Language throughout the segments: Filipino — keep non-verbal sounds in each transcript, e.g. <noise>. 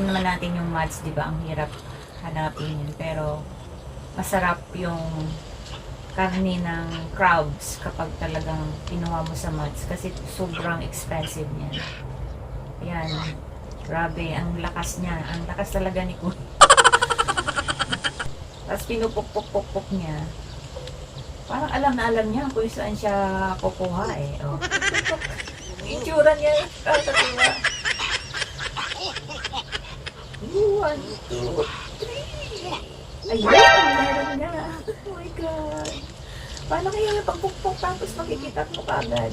alam naman natin yung muds, di ba? Ang hirap hanapin yun. Pero, masarap yung karne ng crabs kapag talagang kinuha mo sa muds kasi sobrang expensive niyan. Yan. Grabe, ang lakas niya. Ang lakas talaga ni Kuya. <laughs> Tapos pinupok-pok-pok niya. Parang alam na alam niya kung saan siya kukuha eh. Oh. <laughs> Itsura niya, kakatuwa. One, two, three. Ayun, meron na. Oh my God. Paano kaya yung pagpukpok tapos makikita mo kaagad?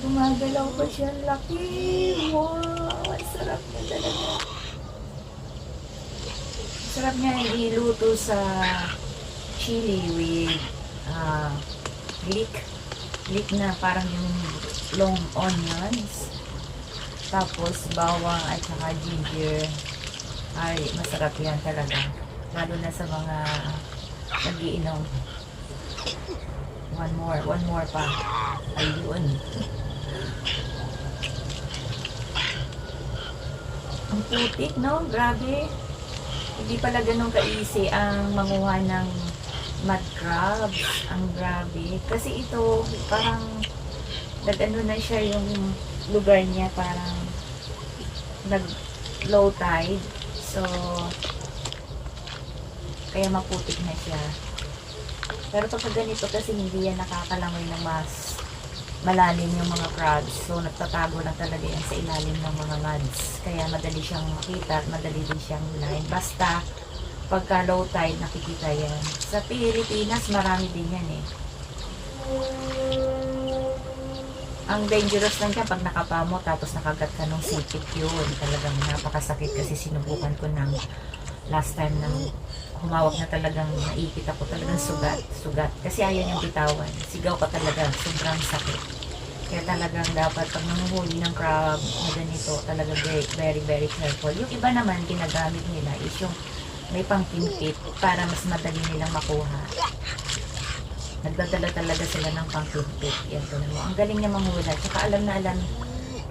Gumagalaw pa siya. Laki. Wow. Ang sarap niya talaga. Sarap niya iluto sa chili with uh, leek. Leek na parang yung long onions. Tapos bawang at saka ginger. Ay, masarap yan talaga. Lalo na sa mga nagiinom. One more, one more pa. Ayun. Ang putik, no? Grabe. Hindi pala ganun ka-easy ang manguha ng mud crabs. Ang grabe. Kasi ito, parang nag-ano na siya yung lugar niya, parang nag low tide. So, kaya maputik na siya. Pero pag ganito kasi hindi yan nakakalangoy ng mas malalim yung mga crabs. So, nagtatago lang talaga yan sa ilalim ng mga muds. Kaya madali siyang makita at madali din siyang line. Basta, pagka low tide, nakikita yan. Sa Pilipinas, marami din yan eh. Ang dangerous lang dyan pag nakapamo tapos nakagat ka ng sipit yun. Talagang napakasakit kasi sinubukan ko ng last time nang humawak na talagang naipit ako talagang sugat, sugat. Kasi ayaw niyang bitawan. Sigaw ka talaga, sobrang sakit. Kaya talagang dapat pag nanguhuli ng crab na ganito, talaga very, very, very careful. Yung iba naman, ginagamit nila is yung may pangkimpit para mas madali nilang makuha. Nagdadala talaga sila ng pangkimpit. Yan ko mo. Ang galing niya manghula. Tsaka alam na alam.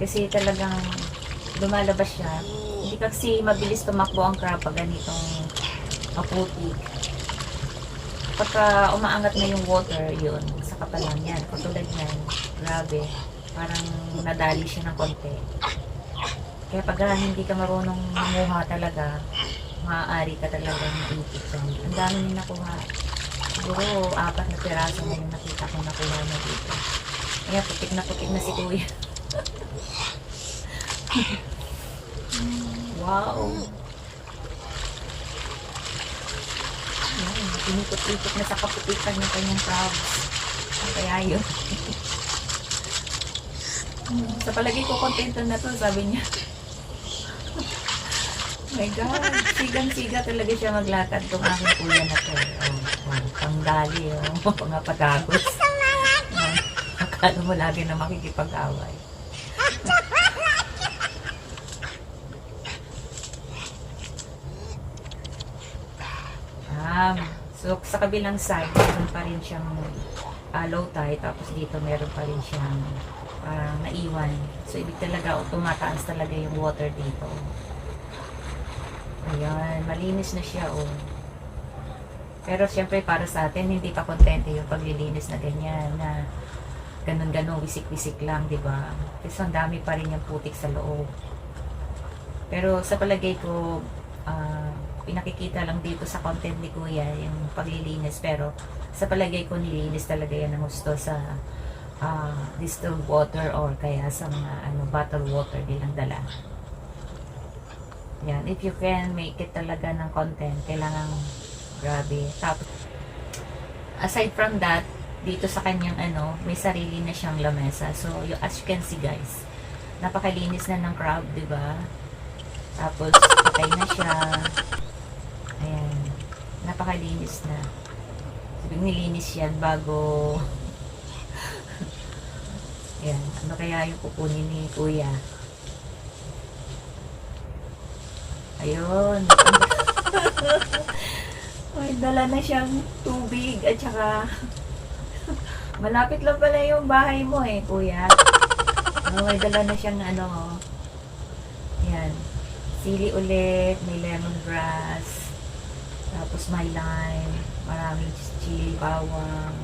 Kasi talagang lumalabas siya. Hindi kasi mabilis tumakbo ang crab pag ganitong maputik. Pagka umaangat na yung water, yun, saka pa lang yan. Katulad yan, grabe. Parang nadali siya ng konti. Kaya pag hindi ka marunong manguha talaga, maaari ka talaga maipit yan. Ang dami niya nakuha. Siguro, apat na piraso na yung nakita ko nakuha niya dito. Kaya putik na putik na si kuya. <laughs> wow. Yan, pinikot-ikot na sa kaputikan yung kanyang crabs. Kaya yun. <laughs> sa palagi ko, kontento na to, sabi niya. My God, sigang-siga talaga siya maglakad tong aking kuya na to. Oh, oh, pangdali, <laughs> oh, mga patagos. Oh, akala mo lagi na makikipag-away. Um, so, sa kabilang side, meron pa rin siyang uh, low tide, tapos dito meron pa rin siyang parang naiwan. So, ibig talaga, tumataas talaga yung water dito. Ayan, malinis na siya, oh. Pero, syempre, para sa atin, hindi pa kontente yung paglilinis na ganyan, na ganun-ganun, wisik-wisik lang, di ba? Kasi ang dami pa rin yung putik sa loob. Pero, sa palagay ko, ah, pinakikita lang dito sa content ni Kuya yung paglilinis pero sa palagay ko nilinis talaga yan ng gusto sa uh, distilled water or kaya sa mga ano, bottled water nilang dala. Yan, if you can make it talaga ng content, kailangan grabe. Tapos, aside from that, dito sa kanyang ano, may sarili na siyang lamesa. So, you, as you can see guys, napakalinis na ng crab, di ba? Tapos, patay na siya. Ayan. Napakalinis na. Sabi nilinis yan bago... <laughs> Ayan. Ano kaya yung kukunin ni kuya? Ayun. <laughs> May dala na siyang tubig at saka <laughs> malapit lang pala yung bahay mo eh, kuya. Oh, may dala na siyang ano. Yan. Sili ulit, may lemongrass, tapos may lime, maraming chili bawang,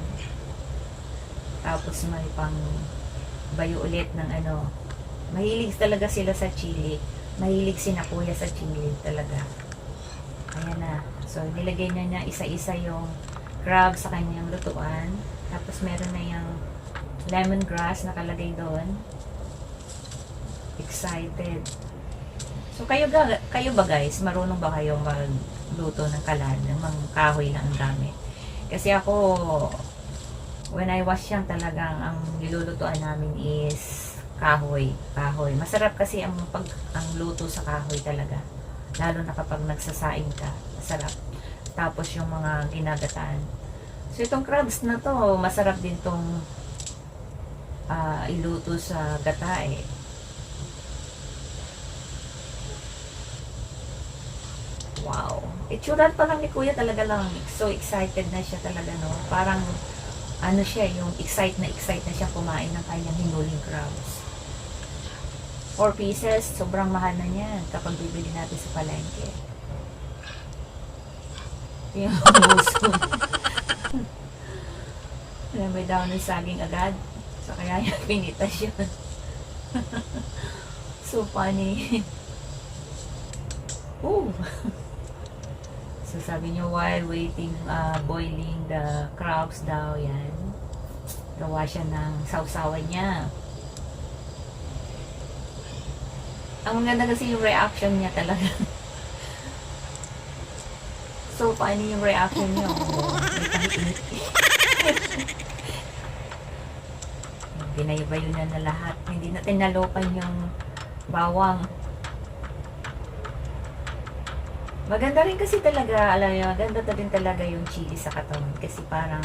tapos may pang bayo ulit ng ano. Mahilig talaga sila sa chili. Mahilig si na kuya sa chili talaga. Ayan na. So, nilagay niya niya isa-isa yung crab sa kanyang lutuan. Tapos meron na yung lemongrass nakalagay doon. Excited. So, kayo, ga- kayo ba guys, marunong ba kayong magluto ng kalan, ng mga kahoy lang ang gamit? Kasi ako, when I was young talagang ang nilulutuan namin is kahoy, kahoy. Masarap kasi ang pag ang luto sa kahoy talaga. Lalo na kapag nagsasaing ka, masarap. Tapos yung mga ginagataan. So itong crabs na to, masarap din tong ah, iluto sa gata eh. Wow. Itsura pa lang ni Kuya talaga lang. So excited na siya talaga, no? Parang ano siya, yung excite na excite na siya kumain ng kanyang hinuling crabs. 4 pieces, sobrang mahal na niyan kapag bibili natin sa palengke. Yung <laughs> puso. Alam may daw ng saging agad. So kaya niya pinitas yun. <laughs> so funny. Ooh. So sabi niyo while waiting, uh, boiling the crabs daw, yan. Gawa siya ng sausawan niya. Ang maganda kasi yung reaction niya talaga. so funny yung reaction niya. Oh, Binayo-bayo na na lahat. Hindi na tinalokan yung bawang. Maganda rin kasi talaga, alam niyo, maganda din talaga yung chili sa katawan. Kasi parang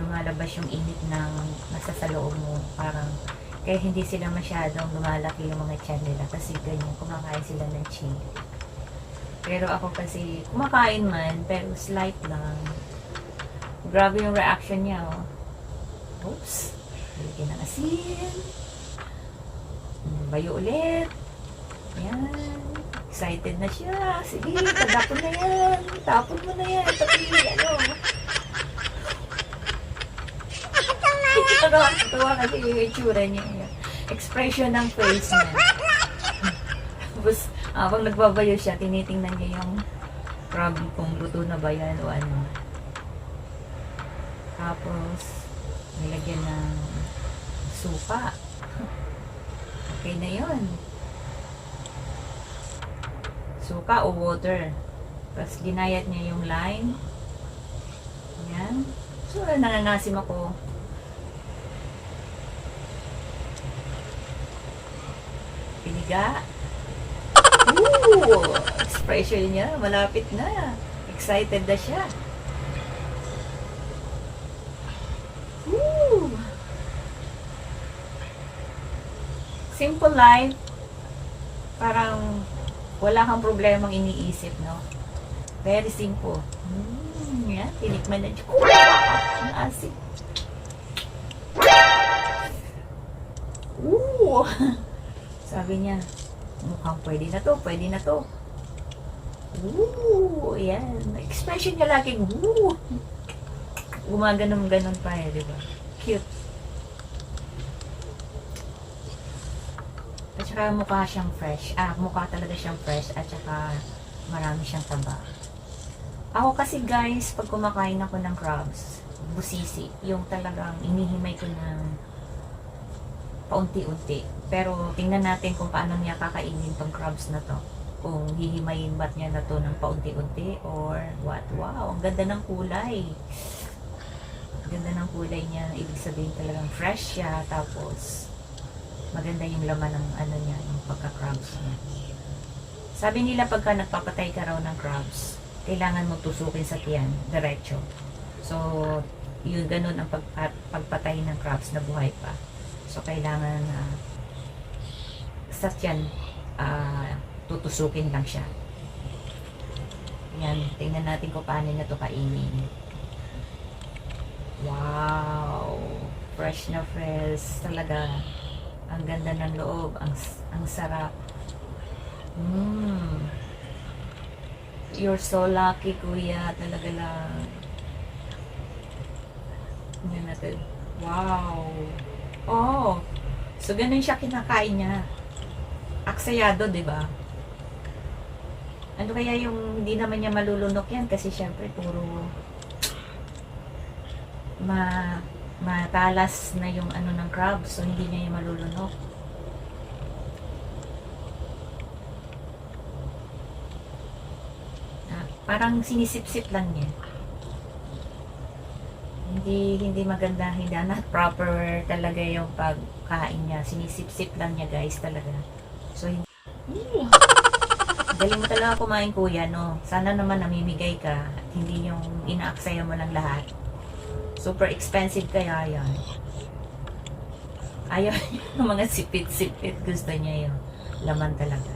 lumalabas yung init ng nasa sa loob mo. Parang, kaya hindi sila masyadong lumalaki yung mga tiyan nila. Kasi ganyan, kumakain sila ng chili. Pero ako kasi, kumakain man, pero slight lang. Grabe yung reaction niya, oh. Oops. Bigyan ng asin. Mm, Bayo ulit. Yan. Excited na siya. Sige, tadapon na yan. Tapon mo na yan. Pati, ano. Tawa, tawa kasi yung itsura niya. yung Expression ng face niya. Tapos, habang nagbabayo siya, tinitingnan niya yung crab kung luto na ba yan o ano. Tapos, nilagyan ng suka. Okay na yun. Suka o water. Tapos, ginayat niya yung lime. Ayan. So, nangangasim ako. Piniga. Ooh! Expression niya, malapit na. Excited na siya. Ooh! Simple life. Parang wala kang problemang iniisip, no? Very simple. Mm, yan, tinikman na. Ang asik. Ooh! <laughs> Sabi niya, mukhang pwede na to, pwede na to. Ooh, yan. Expression niya laging, ooh. Gumaganon-ganon pa eh, di ba? Cute. At saka mukha siyang fresh. Ah, mukha talaga siyang fresh. At saka marami siyang taba. Ako kasi guys, pag kumakain ako ng crabs, busisi, yung talagang inihimay ko ng paunti-unti. Pero tingnan natin kung paano niya kakainin tong crabs na to. Kung hihimayin ba't niya na to ng paunti-unti or what. Wow, ang ganda ng kulay. Ang ganda ng kulay niya. Ibig sabihin talagang fresh siya. Tapos, maganda yung laman ng ano niya, yung pagka-crabs niya. Sabi nila pagka nagpapatay ka raw ng crabs, kailangan mo tusukin sa tiyan, diretso. So, yun, ganun ang pagpat, pagpatay ng crabs na buhay pa. So, kailangan uh, sa tiyan, ah, tutusukin lang siya. Yan, tingnan natin kung paano niya to kainin. Wow! Fresh na fresh. Talaga, ang ganda ng loob. Ang, ang sarap. Mm. You're so lucky, kuya. Talaga lang. Tingnan natin. Wow. Oh. So, ganun siya kinakain niya. Aksayado, di ba? Ano kaya yung hindi naman niya malulunok yan? Kasi syempre, puro ma matalas na yung ano ng crab. So, hindi niya yung malulunok. Ah, parang sinisip-sip lang niya. Hindi hindi maganda, hindi not proper talaga yung pagkain niya. Sinisip-sip lang niya guys talaga. So hindi <laughs> Galing mo talaga kumain kuya, no? Sana naman namimigay ka at hindi yung inaaksaya mo lang lahat. Super expensive kaya yan. Ayaw <laughs> niya ng mga sipit-sipit. Gusto niya yung laman talaga.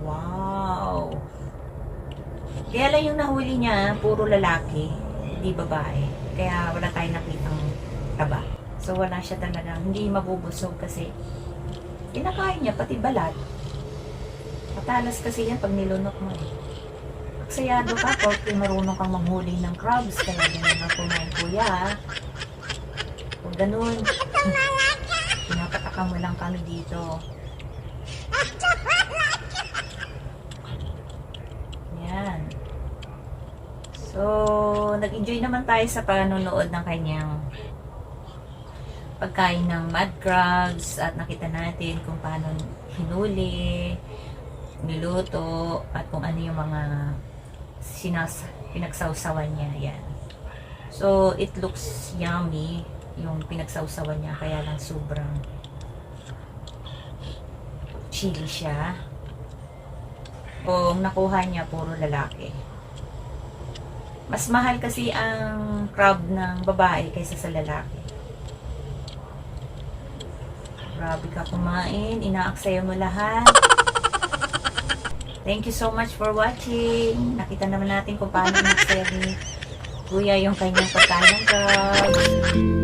Wow! Kaya lang yung nahuli niya, puro lalaki, hindi babae. Kaya wala tayong nakitang taba. So wala siya talagang, hindi mabubusog kasi kinakain niya pati balat. Matalas kasi yan pag nilunok mo eh. Aksayado ka porque marunong kang manghuli ng crabs. Kaya ganyan ang kumain kuya. Huwag ganun. Pinapataka mo lang kami dito. Yan. So, nag-enjoy naman tayo sa panonood ng kanyang pagkain ng mud crabs at nakita natin kung paano hinuli, niluto, at kung ano yung mga sinas pinagsawsawan niya. Yan. So, it looks yummy yung pinagsawsawan niya kaya lang sobrang chili siya. Kung nakuha niya, puro lalaki. Mas mahal kasi ang crab ng babae kaysa sa lalaki. Grabe ka kumain. Inaaksaya mo lahat. Thank you so much for watching. Nakita naman natin kung paano inaksaya ni Kuya yung kanyang pagkain crab.